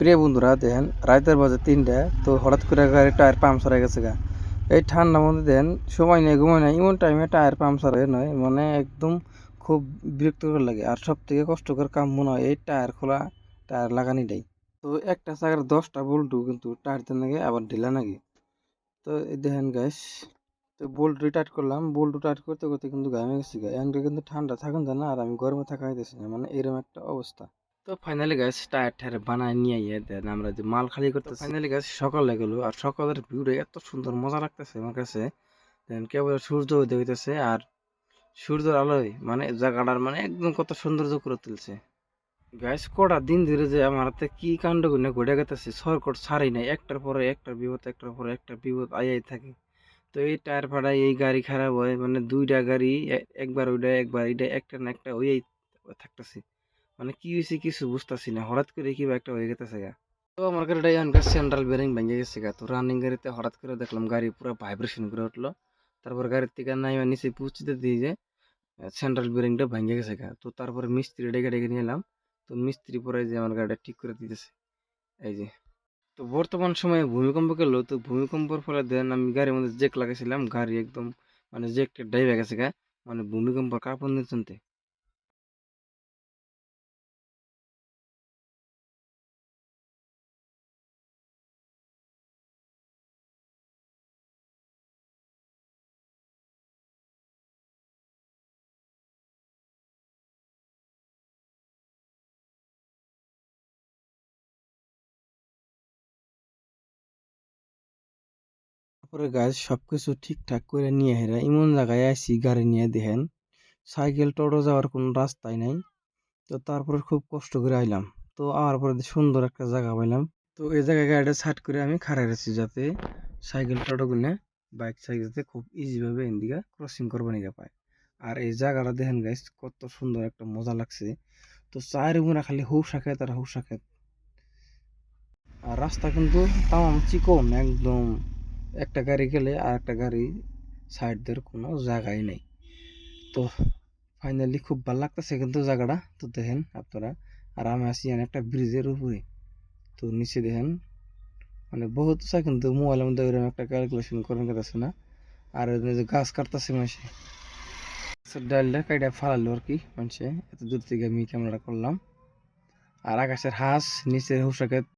প্রিয় বন্ধুরা, দেখেন রাতের বাজে তিনটা, তো হঠাৎ করে গাড়ির টায়ার পাংচার হয়ে গেছে গা। এই ঠান্ডার মধ্যে দেখেন, সময় নেই, ঘুমায় নেই এমন টাইমে টায়ার পাংচার হয়ে নয় মানে একদম খুব বিরক্তকর লাগে। আর সব থেকে কষ্টকর কাম মনে হয়, এই টায়ার খোলা, টায়ার লাগানিটাই তো একটা চাকার দশটা বল্টু কিন্তু টায়ার নাকি আবার ঢিলা নাকি তো দেখেন গ্যাস তো বোল্টু টাইট করলাম। বোল্টু টাইট করতে করতে কিন্তু ঘামে গেছি গা। এখন কিন্তু ঠান্ডা থাকুন না, আর আমি গরমে থাকা হইতেছি না মানে এরকম একটা অবস্থা। তো ফাইনালি গাছ টায়ার টায়ার বানায় নিয়ে ইয়ে দেন। আমরা যে মাল খালি করতে ফাইনালি গাছ সকালে গেলো। আর সকালের ভিউটা এত সুন্দর মজা লাগতেছে আমার কাছে। দেন কেবল সূর্য উদয় হইতেছে আর সূর্যের আলোয় মানে জায়গাটার মানে একদম কত সৌন্দর্য করে তুলছে। গাছ কটা দিন ধরে যে আমার হাতে কি কাণ্ড গুনে ঘটে গেতেছে সরকট ছাড়ি নাই। একটার পরে একটা বিপদ একটার পরে একটা বিপদ আইয়াই থাকে। তো এই টায়ার ফাড়ায় এই গাড়ি খারাপ হয় মানে দুইটা গাড়ি একবার ওইটা একবার এইটা একটা না একটা ওইয়াই থাকতেছে। মানে কি হয়েছে কিছু বুঝতেছি না। হঠাৎ করে কি একটা হয়ে গেতেছে গা। তো আমার গাড়িটা এখানকার সেন্ট্রাল বেরিং ভেঙে গেছে গা। তো রানিং গাড়িতে হঠাৎ করে দেখলাম গাড়ি পুরো ভাইব্রেশন করে উঠল। তারপর গাড়ির থেকে নাই নিচে পুষতে দিয়ে যে সেন্ট্রাল বেরিংটা ভেঙে গেছে গা। তো তারপরে মিস্ত্রি ডেকে ডেকে নিয়ে এলাম। তো মিস্ত্রি পরে যে আমার গাড়িটা ঠিক করে দিতেছে। এই যে। তো বর্তমান সময়ে ভূমিকম্প গেল তো ভূমিকম্পর ফলে দেন আমি গাড়ির মধ্যে জেক লাগাইছিলাম। গাড়ি একদম মানে জেকটা ডাইভে গেছে গা। মানে ভূমিকম্প কাঁপন নিচনতে তারপরে গাছ সব কিছু ঠিকঠাক করে নিয়ে হেরা এমন জায়গায় আসি গাড়ি নিয়ে দেখেন, সাইকেল, টোটো যাওয়ার কোনো রাস্তাই নাই। তো তারপরে খুব কষ্ট করে আইলাম। তো আমার পরে সুন্দর একটা জায়গা পাইলাম। তো এই জায়গায় গাড়িটা সাইড করে আমি খাড়াই রাখছি যাতে সাইকেল, টোটো গুনে বাইক, সাইকেল যাতে খুব ইজিভাবে এদিকে ক্রসিং করবে নিকে পায়। আর এই জায়গাটা দেখেন গাইস কত সুন্দর একটা মজা লাগছে। তো চায়ের গুণা খালি হুসা খেত আর হুসা খেত। আর রাস্তা কিন্তু তামাম চিকন, একদম একটা গাড়ি গেলে আর একটা গাড়ি সাইড দেওয়ার কোনো জায়গাই নেই। তো ফাইনালি খুব ভালো লাগতেছে কিন্তু জায়গাটা। তো দেখেন আপনারা, আর আমি এখানে একটা ব্রিজের উপরে। তো নিচে দেখেন মানে বহুত উঁচা কিন্তু মোবাইলের মধ্যে ওইরকম একটা ক্যালকুলেশন করেন গেছে না। আর যে গাছ কাটতেছে মানুষে। ডালটা কাইটা ফালালো আর কি মানুষে। এত দূর থেকে আমি ক্যামেরাটা করলাম। আর আকাশের হাঁস, নিচের হুসাকে